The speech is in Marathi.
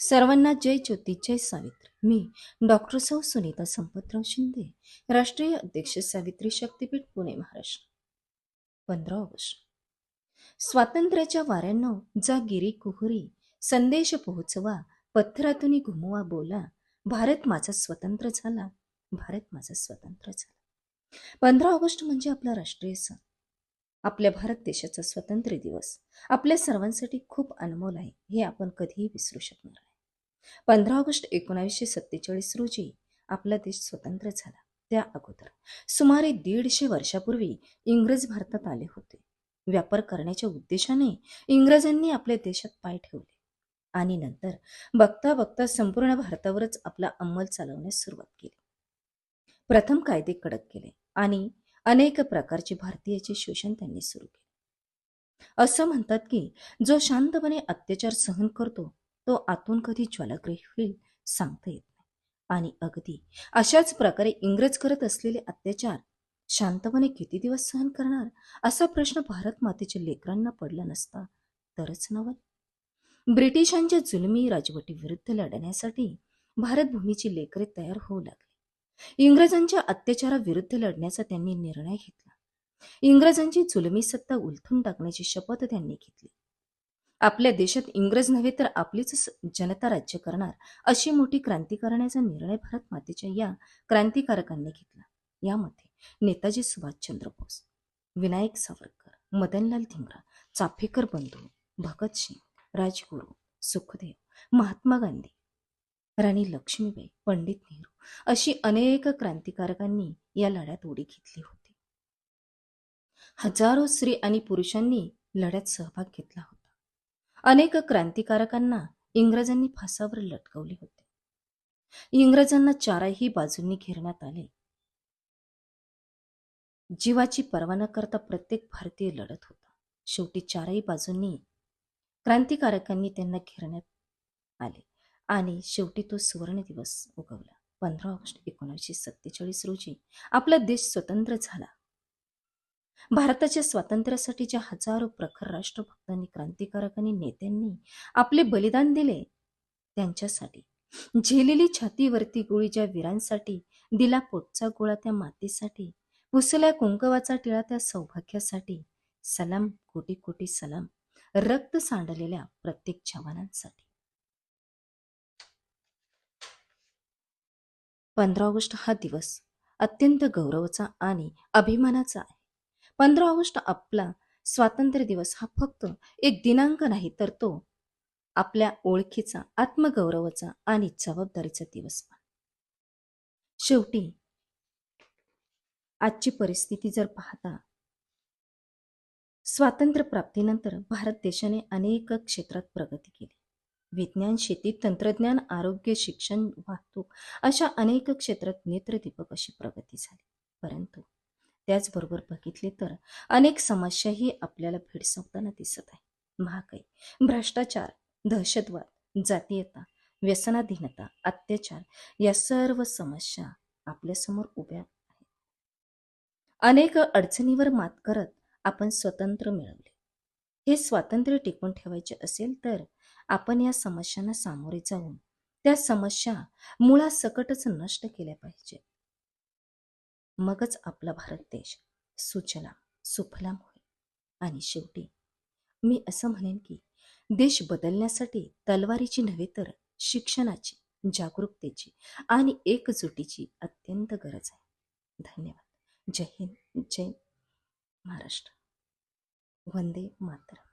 सर्वांना जय ज्योती जय सावित्री. मी डॉक्टर सौ सुनीता संपतराव शिंदे राष्ट्रीय अध्यक्ष सावित्री शक्तीपीठ पुणे महाराष्ट्र. पंधरा ऑगस्ट. स्वातंत्र्याच्या वाऱ्यांनो जा गिरी कुहरी संदेश पोहोचवा पत्थरातून घुमवा बोला भारत माझा स्वतंत्र झाला भारत माझा स्वतंत्र झाला. पंधरा ऑगस्ट म्हणजे आपला राष्ट्रीय सण. आपल्या भारत देशाचा स्वातंत्र्य दिवस. आपल्या सर्वांसाठी खूप अनमोल आहे हे आपण कधीही विसरू शकणार नाही. पंधरा ऑगस्ट एकोणावीसशे सत्तेचाळीस रोजी आपला देश स्वतंत्र झाला. त्या अगोदर सुमारे दीडशे वर्षापूर्वी इंग्रज भारतात आले होते. व्यापार करण्याच्या उद्देशाने इंग्रजांनी आपल्या देशात पाय ठेवले आणि नंतर बघता बघता संपूर्ण भारतावरच आपला अंमल चालवण्यास सुरुवात केली. प्रथम कायदे कडक केले आणि अनेक प्रकारचे भारतीयाचे शोषण त्यांनी सुरू केले. असं म्हणतात की जो शांतपणे अत्याचार सहन करतो तो आतून कधी ज्वलग्रही होईल सांगता येत नाही. आणि अगदी अशाच प्रकारे इंग्रज करत असलेले अत्याचार शांतपणे किती दिवस सहन करणार असा प्रश्न भारत मातेच्या लेकरांना पडला नसता तरच नवल ब्रिटिशांच्या जुलमी राजवटीविरुद्ध लढण्यासाठी भारतभूमीची लेकरे तयार होऊ लागली. इंग्रजांच्या अत्याचाराविरुद्ध लढण्याचा त्यांनी निर्णय घेतला. इंग्रजांची जुलमी सत्ता उलथून टाकण्याची शपथ त्यांनी घेतली. आपल्या देशात इंग्रज नव्हे तर आपलीच जनता राज्य करणार अशी मोठी क्रांती करण्याचा निर्णय भारत मातेच्या या क्रांतिकारकांनी घेतला. यामध्ये नेताजी सुभाषचंद्र बोस विनायक सावरकर मदनलाल धिंगरा चाफेकर बंधू भगतसिंग राजगुरू सुखदेव महात्मा गांधी राणी लक्ष्मीबाई पंडित नेहरू अशी अनेक क्रांतिकारकांनी या लढ्यात उडी घेतली होती. हजारो स्त्री आणि पुरुषांनी लढ्यात सहभाग घेतला होता. अनेक क्रांतिकारकांना इंग्रजांनी फासावर लटकवले होते. इंग्रजांना चारही बाजूंनी घेरण्यात आले. जीवाची पर्वा न करता प्रत्येक भारतीय लढत होता. शेवटी चारही बाजूंनी क्रांतिकारकांनी त्यांना घेरण्यात आले आणि शेवटी तो सुवर्ण दिवस उगवला. पंधरा ऑगस्ट एकोणीसशे सत्तेचाळीस रोजी आपला देश स्वतंत्र झाला. भारताच्या स्वातंत्र्यासाठीच्या हजारो प्रखर राष्ट्रभक्तांनी क्रांतिकारकांनी नेत्यांनी आपले बलिदान दिले त्यांच्यासाठी. झेलेली छातीवरती गोळीच्या वीरांसाठी दिला पोटचा गोळा त्या मातीसाठी पुसल्या कुंकवाचा टिळा त्या सौभाग्यासाठी सलाम कोटी कोटी सलाम रक्त सांडलेल्या प्रत्येक जवानांसाठी. पंधरा ऑगस्ट हा दिवस अत्यंत गौरवाचा आणि अभिमानाचा आहे. पंधरा ऑगस्ट आपला स्वातंत्र्य दिवस हा फक्त एक दिनांक नाही तर तो आपल्या ओळखीचा आत्मगौरवाचा आणि जबाबदारीचा दिवस पण. शेवटी आजची परिस्थिती जर पाहता स्वातंत्र्य प्राप्तीनंतर भारत देशाने अनेक क्षेत्रात प्रगती केली. विज्ञान शेती तंत्रज्ञान आरोग्य शिक्षण वाहतूक अशा अनेक क्षेत्रात नेत्रदीपक अशी प्रगती झाली. परंतु त्याचबरोबर बघितले तर अनेक समस्याही आपल्याला भेडसावताना दिसत आहे. महागाई भ्रष्टाचार दहशतवाद जातीयता व्यसनाधीनता अत्याचार या सर्व समस्या आपल्यासमोर उभ्या आहेत. अनेक अडचणीवर मात करत आपण स्वतंत्र मिळवले. हे स्वातंत्र्य टिकून ठेवायचे असेल तर आपण या समस्यांना सामोरे जाऊन त्या समस्या मुळासकटच नष्ट केल्या पाहिजेत. मगच आपला भारत देश सूचना सुफलाम होईल आणि शेवटी मी असं म्हणेन की देश बदलण्यासाठी तलवारीची नव्हे तर शिक्षणाची जागरूकतेची आणि एकजुटीची अत्यंत गरज आहे. धन्यवाद. जय हिंद जय महाराष्ट्र. वंदे मातरम.